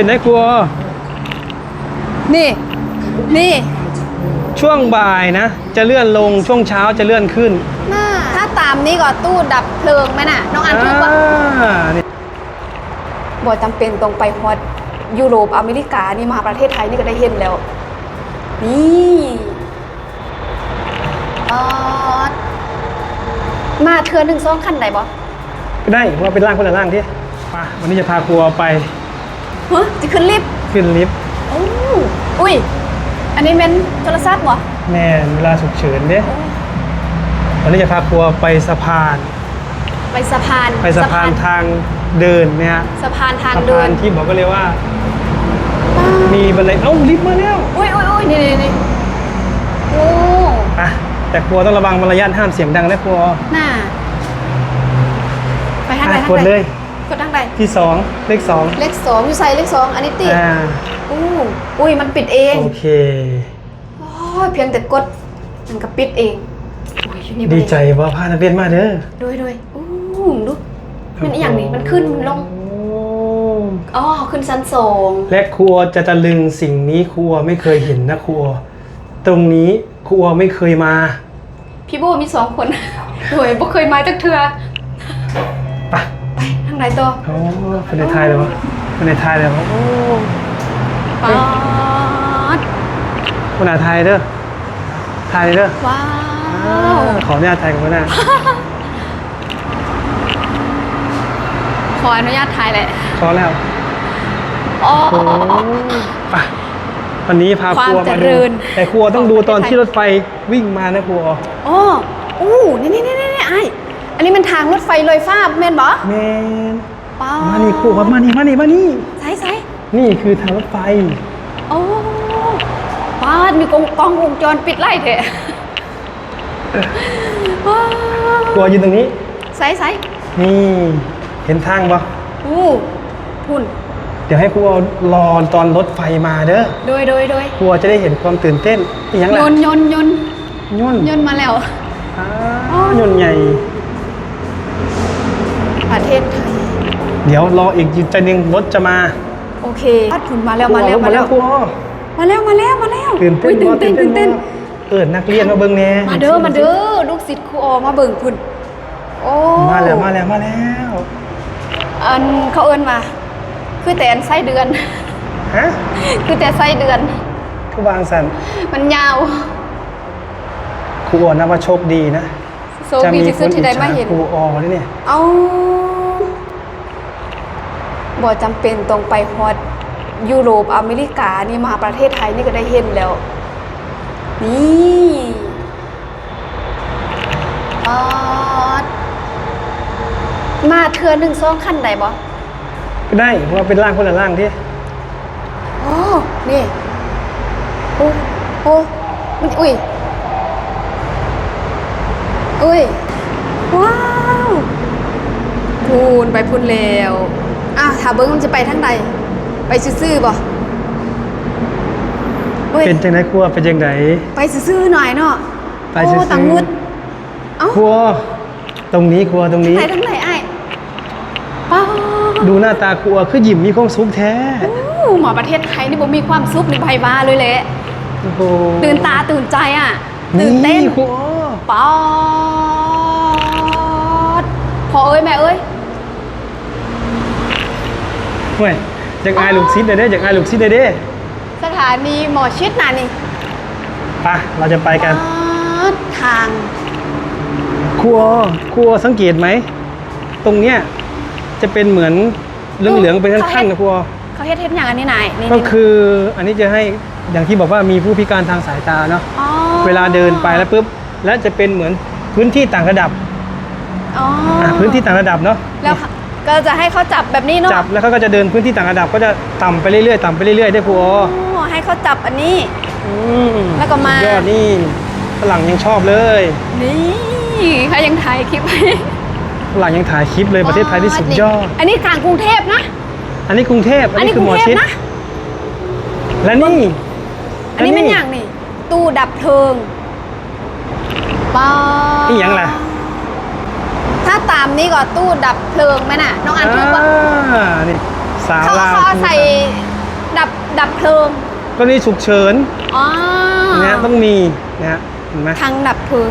เป็นได้ครัว นี่ นี่ ช่วงบ่ายนะ จะเลื่อนลงช่วงเช้าจะเลื่อนขึ้นน่าถ้าตามนี้ก็ตู้ดับเพลิงไหมน่ะ น้องอันถูกปะอ่านี่บ่จำเป็นต้องไปฮอดยุโรปอเมริกานี่มาประเทศไทยนี่ก็ได้เห็นแล้ว นี่ออดมาเทือหนึ่งสองขั้นไหนบ่ก็ได้เพราะว่าเป็นร่างคนละร่างที่มาวันนี้จะพาครัวไป ฮะจะขึ้นลิฟต์ขึ้นลิฟต์โอ้อุ้ย อันนี้เป็นโทรศัพท์บ่แม่นเวลาฉุกเฉินเนี่ยวันนี้จะพาครัวไปสะพาน ไปสะพานไปสะพานทางเดินเนี่ยสะพานทางสะเดิพานนที่บอกก็เลยว่า มีบันไดเอ้าลิฟต์มาแล้วอุ้ยอุ้ยอุ้ยนี่นี่นี่โอ้อะแต่ครัวต้องระวังมารยาทห้ามเสียงดังนะครัวน่าไปทางไหนอะทางกดไหนเลยกดทางไหนที่สองเลขสองเลขสองอยู่ใส่เลขสองอันนี้ติดอ่าอู้อุ้ยมันปิดเองโอเคโอ้ยเพียงแต่กดมันก็ปิดเองโอ้ยอยู่นี่บ่ดีใจว่าพานักเรียนมาเด้อด้วยด้วยอู้ดูมันอหย่างนี้มันขึ้นลงโอ้อ๋อขึ้นชั้นสองและครัวจะตะลึงสิ่งนี้ครัวไม่เคยเห็นนะครัว ตรงนี้ครัวไม่เคยมา พี่โบมีสองคน โดยบ่เคยมาจักเทือไป ไปทางไหนตัวโอ้คนในไทยเลยวะคนในไทยเลยวะโอ้ป๊าดคนอาไทยเด้อไทยเด้อว้าวขออนุญาตไทยกันนะขออนุญาตถ่ายแหละขอแล้วอ๋อโอ้ไปวันนี้พาครัวความมาเจริดูญแต่ครัวต้องดูตอนที่รถไฟวิ่งมานะครัวอ๋ออู้นี่นี่นี่นี่ไอ อันนี้มันทางรถไฟลอยฟ้าแม่นบ่แมนป้ามานี่ครัวมานี่มานี่มานี่ใส่ใส่นี่คือทางรถไฟโอ้ป้าดมีกล้องกล้องวงจรปิดไล่เถอะว้าวครัวยืนตรงนี้ใส่ใส่นี่เห็นทางปะอู้พุ่นเดี๋ยวให้ครัวรอตอนรถไฟมาเด้อโดยโดยโดยครัวจะได้เห็นความตื่นเต้นอีกอย่างยละนต์ยนต์ยนต์ยุ่นยนต์มาแล้วอ้าวยุ่นใหญ่ ประเทศไทย เดี๋ยวรออีกใจหนึ่งรถจะมาโอเคพัดผุนมาแล้วมาแล้วครัมาแล้วครัวมาแล้วมาแล้วมาแล้วตื่นเต้นอุ๊ยตื่นเต้นบ่ตื่นเต้นบ่เอิดนักเรียนมาเบิ่งแน่มาเด้อมาเด้อลูกศิษย์ครูออมาเบิ่งพุ่นโอ้มาแล้วมาแล้วมาแล้วอันเขาเอิ้นมา คือแต่อันไส้เดือน ฮะคือแต่ไส้เดือน คือวางสันมันยาว ครูออนับว่าโชคดีนะ โซบีที่สุดที่ได้มาเห็น ครูออนี่เนี่ย เอาบ่จำเป็นต้องไปฮอดยุโรปอเมริกานี่มาประเทศไทยนี่ก็ได้เห็นแล้ว นี่ออดมาเทือหนึ่งสองขั้นไหนบ่ก็ได้เพราะว่าเป็นร่างคนละร่างที่โอ้นี่ โอ้โอ้มันอุ้ย อุ้ย ว้าวพูนไปพูนแล้วอ้าวถามเบิ้งมันจะไปทางใด ไปซื่อๆบ่เฮ้ยเป็นจังไดครัวเป็นจังไดไปซื่อๆหน่อยเนาะไปซื่อๆโอ้ตังงุดเอ้าครัว ตรงนี้ครัวตรงนี้ไหนทางไหนไอ้ายป้าดูหน้าตาครัวคือหยิมมีความสุขแท้โอ้หมอประเทศไทยนี่บ่มีความสุขในใบบ้าเลยแหละโอ้โหตื่นตาตื่นใจอะ ตื่นเต้นครัว ป๊อดพอเอ้ยแม่เอ้ยเว้ยอยากอายลูกซิดเลยเด้อยากอายลูกซิดเลยเด้สถานีหมอชิดน่ะนี่ไปเราจะไปกันป๊าดทาง ครัวครัวสังเกตไหม ตรงเนี้ยจะเป็นเหมือนเหลืองๆเป็นขั้นๆนะครัวเขาเฮ็ดเฮ็ดอย่างอันนี้นายนี่ก็คืออันนี้จะให้อย่างที่บอกว่ามีผู้พิการทางสายตาเนาะอ๋อเวลาเดินไปแล้วปุ๊บ และจะเป็นเหมือนพื้นที่ต่างระดับอ๋อออะพื้นที่ต่างระดับเนาะแล้วก็จะให้เขาจับแบบนี้เนาะจับแล้วเขาก็จะเดินพื้นที่ต่างระดับก็จะต่ำไปเรื่อยๆต่ำไปเรื่อยๆได้ครัวอ๋อให้เขาจับอันนี้ อืมแล้วก็มาสุดยอดนี่ฝรั่งยังชอบเลยนี่เขายังถ่ายคลิปไว้ฝรั่งยังถ่ายคลิปเลยประเทศไทยที่สุดยอด อันนี้กลางกรุงเทพนะ อันนี้กรุงเทพอันนี้คืกรุหมงอเทพชิดนะ และนี่อันนี้มันอย่างนี่ ตู้ดับเพลิง ป้านี่หยังล่ะ ถ้าตามนี้ก็ตู้ดับเพลิงไหมน่ะ น้องอันถูกปะอ่านี่สสาวเขาลาวเขาใส่ดับดับเพลิงก็นี่ฉุกเฉินอ๋อนะฮะต้องมีนะฮะเห็นไหมทางดับเพลิง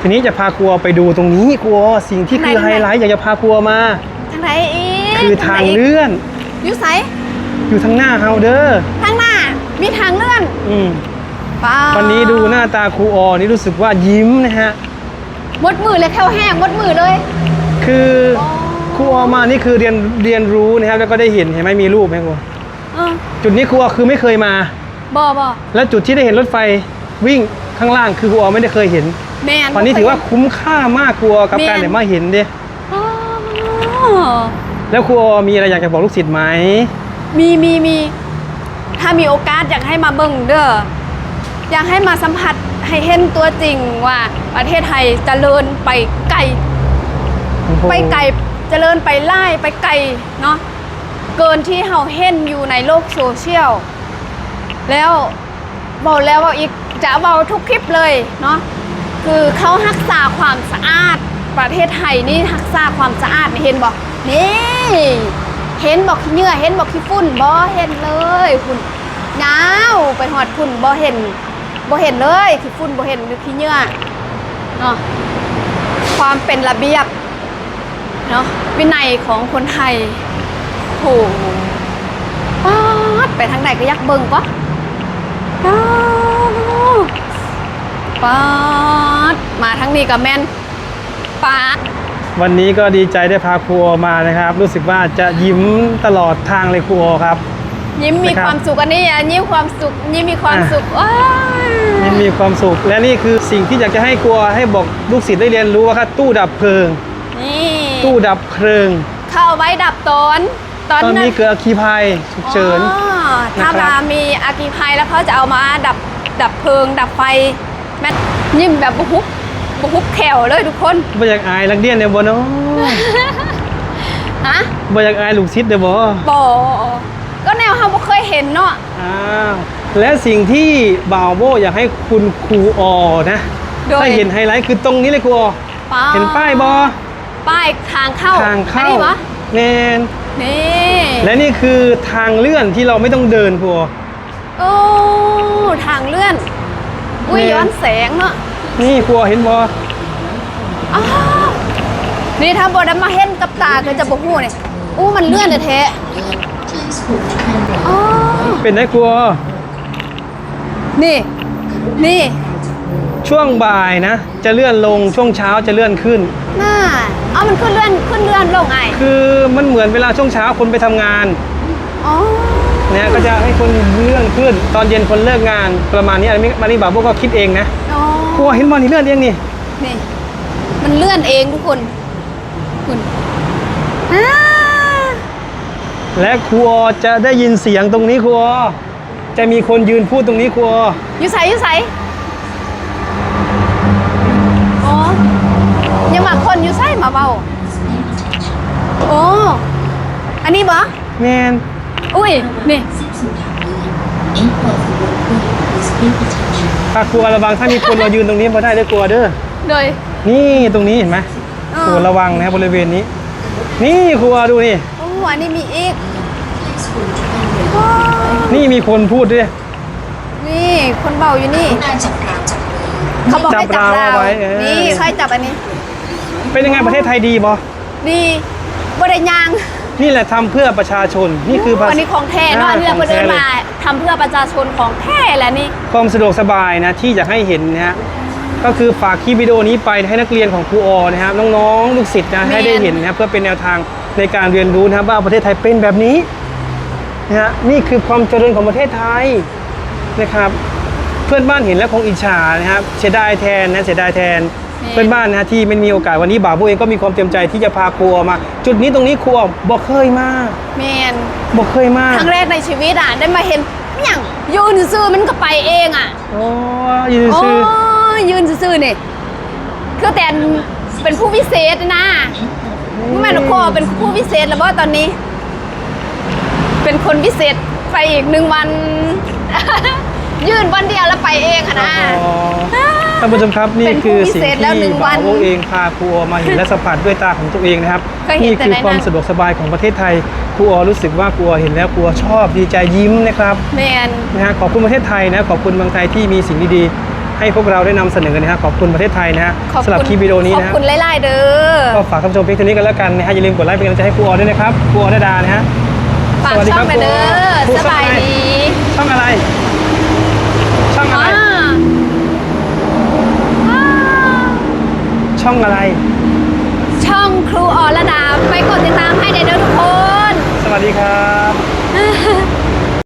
ทีนี้จะพาครัวไปดูตรงนี้ครัวสิ่งที่คือทางไหนไฮไลท์อยากจะพาครัวมาทางไหนอีกคือทางเลื่อนอยูไสอยู่ทางหน้าเฮาเด้อทางหน้ามีทางเลื่อน อืม ป้าวันนี้ดูหน้าตาครูออนี่รู้สึกว่ายิ้มนะฮะมดมือเลยแค่วแห้งมดมือเลย คือโอ้ครูออมานี่คือเรียนเรียนรู้นะครับแล้วก็ได้เห็นเห็นไหมมีรูปไหมครูเออจุดนี้ครูออคือไม่เคยมา บอบอและจุดที่ได้เห็นรถไฟวิ่งข้างล่างคือครูออไม่ได้เคยเห็นแมนวันนี้ถือว่าคุ้มค่ามากครูออกับแม่นการได้มาเห็นเด้อ๋อแล้วครูออมีอะไรอยากจะบอกลูกศิษย์ไหมมีมีมีถ้ามีโอกาสอยากให้มาเบิ่งเด้อ อยากให้มาสัมผัสให้เห็นตัวจริงว่าประเทศไทยเจริญไปไกลโอ้โหไปไกลเจริญไปไล่ไปไกลเนาะเกินที่เฮาเห็นอยู่ในโลกโซเชียลแล้วบอกแล้วว่าอีกจะเบาทุกคลิปเลยเนาะคือเขารักษาความสะอาดประเทศไทยนี่รักษาความสะอาดนี่เห็นบอกนี่เห็นบอกขี้เหงื่อเห็นบอกขี้ฝุ่นบ่เห็นเลยฝุ่นยาวไปหอดฝุ่นบ่เห็น บ่เห็นเลยขี้ฝุ่นบ่เห็นหรือขี้เหงื่อเนาะความเป็นระเบียบเนาะวินัยของคนไทยโหป๊าดไปทางไหนก็อยักเบิ่งก็ป๊าดป๊าดมาทั้งนี้กับแม่นป๊าดวันนี้ก็ดีใจได้พาครูออมานะครับ รู้สึกว่าจะยิ้มตลอดทางเลยครูออครับ ยิ้มมีนะครับความสุขอันนี้อะยิ้มความสุขยิ้มมีความอะสุขว้ายยิ้ มมีความสุข และนี่คือสิ่งที่อยากจะให้ครูออให้บอกลูกศิษย์ได้เรียนรู้ว่าครับตู้ดับเพลิง นี่ตู้ดับเพลิง เข้าไว้ดับตอนตอนตอนนั้นี้นเกิดอัคคีภัยฉุกเฉินอ๋อถ้านะครับมามีอากีภัยแล้วเขาจะเอามาดับดับเพลิง ดับไฟแม่ยิ้มแบบบุฮุบบุฮุบแขวเลยทุกคนบ่อยากอายลักเดียนเดี๋ยวบ่เนาะฮะบ่อยากอายลูกศิษย์เดี๋ยวบ่บอก็แนวเราบ่เคยเห็นเนาะอ้าว และสิ่งที่บ่าวโบอยากให้คุณครูออนะโดย ถ้าเห็นไฮไลท์คือตรงนี้เลยครูออป้าเห็นป้ายบอป้ายทางเข้าทางเข้าอันนี้วะแนนนี่ และนี่คือทางเลื่อนที่เราไม่ต้องเดินครูออ โอ้ทางเลื่อน อุ้ยแม่ ย้อนแสงเนาะนี่ครูออเห็นบออ้าวนี่ถ้าบอได้มาเห็นกับตาก็จะบ่ฮู้นี่อู้มันเลื่อนแท้ๆอ๋อเป็นได้ครูออ นี่ นี่ ช่วงบ่ายนะ จะเลื่อนลงช่วงเช้าจะเลื่อนขึ้น น่า เอามันขึ้นเลื่อนขึ้นเลื่อนลงไงคือมันเหมือนเวลาช่วงเช้าคนไปทำงานอ๋อ เนี่ยก็จะให้คนเลื่อนขึ้น ตอนเย็นคนเลิกงานประมาณนี้อันนี้มานี่บ่าวโบก็คิดเองนะอ๋อครูออเห็นบอลนี่เลื่อนเองนี่นี่ มันเลื่อนเองทุกคน คุณอ่าและครูออจะได้ยินเสียงตรงนี้ครูออ จะมีคนยืนพูดตรงนี้ครูอออยู่ใสอยู่ใสอ๋อยังมาคนอยู่ใสมาเบาโอ้อันนี้บ่แมนอุ้ยนี่ถ้าครูออระวังถ้ามีคนมายืนตรงนี้มาได้ด้วยครูออเด้อโดยนี่ตรงนี้เห็นไหมอ่าครูระวังนะครับบริเวณนี้ นี่ครูออดูนี่โอ้อันนี้มีอีก นี่มีคนพูดด้วยนี่ คนเบาอยู่นี่เขาบอกให้จัจับบราวราวเอาไว้เออนี่ใครจับอันนี้ เป็นยังไงประเทศไทยดีบอนี่บริยางนี่แหละทำเพื่อประชาชน นี่คือภาษาอันนี้ของแท้เนาะอันนี้เราขเพิ่องนเดินแท้ลยมาทำเพื่อประชาชนของแท้แหละนี่ความสะดวกสบายนะที่อยากให้เห็นนะฮะก็คือฝากคลิปวิดีโอนี้ไปให้นักเรียนของครูออนะครับน้องๆลูกศิษย์นะแม่นให้ได้เห็นนะครับเพื่อเป็นแนวทางในการเรียนรู้นะครับว่าประเทศไทยเป็นแบบนี้ นะฮะนี่คือความเจริญของประเทศไทยนะครับ เพื่อนบ้านเห็นแล้วคงอิจฉานะครับเสียดายแทนนะเสียดายแทน เพื่อนบ้านนะฮะที่ไม่มีโอกาสวันนี้บ่าวโบเองก็มีความเต็มใจที่จะพาครูออมา จุดนี้ตรงนี้ครูออบอกเคยมาแมนบอกเคยมาครั้งแรกในชีวิตอะได้มาเห็นอย่างยืนซื่อๆมันก็ไปเองอะโอ้ยืนโอ้ซื้อยืนซื่อๆนี่คือแต่เป็นผู้พิเศษนะแม่นโคเป็นผู้พิเศษแล้วบ่ตอนนี้ เป็นคนพิเศษไปอีกหนึ่งวัน ยืนวันเดียวแล้วไปเองอะนะอ๋อไปท่านผู้ชมครับนี่เป็นผู้คือพิสิ่งเศษแล้วหนึ่ที่งวับ่าวนโอเองพาครูออมาเห็นและสัมผัสด้วยตาของตัวเองนะครับเคยเห็นนี่แต่คือในความนั้นสะดวกสบายของประเทศไทยครูออรู้สึกว่าครูออเห็นแล้วครูออชอบดีใจยิ้มนะครับ แมน นะฮะขอบคุณประเทศไทยนะขอบคุณเมืองไทยที่มีสิ่งดีๆ ให้พวกเราได้นำเสนอนะฮะขอบคุณประเทศไทยนะฮะขอบสำหรับคุณคลิปวิดีโอนี้ขอบนะฮะคุณไล่ๆเด้อ ก็ฝากท่านผู้ชมเพียงเท่านี้กันแล้วกันนะฮะอย่าลืมกดไลค์เป็นกำลังใจให้ครูออด้วยนะครับครูออดาดานะฮะ ฝากสวัสดีช่ครัอบงไปเด้อครูสบายช่องอะไรดีช่องอะไรช่องอะไรอ่าช่องอะไร ช่องครูออระดาไปกดติดตามให้เด้อทุกคน สวัสดีครับ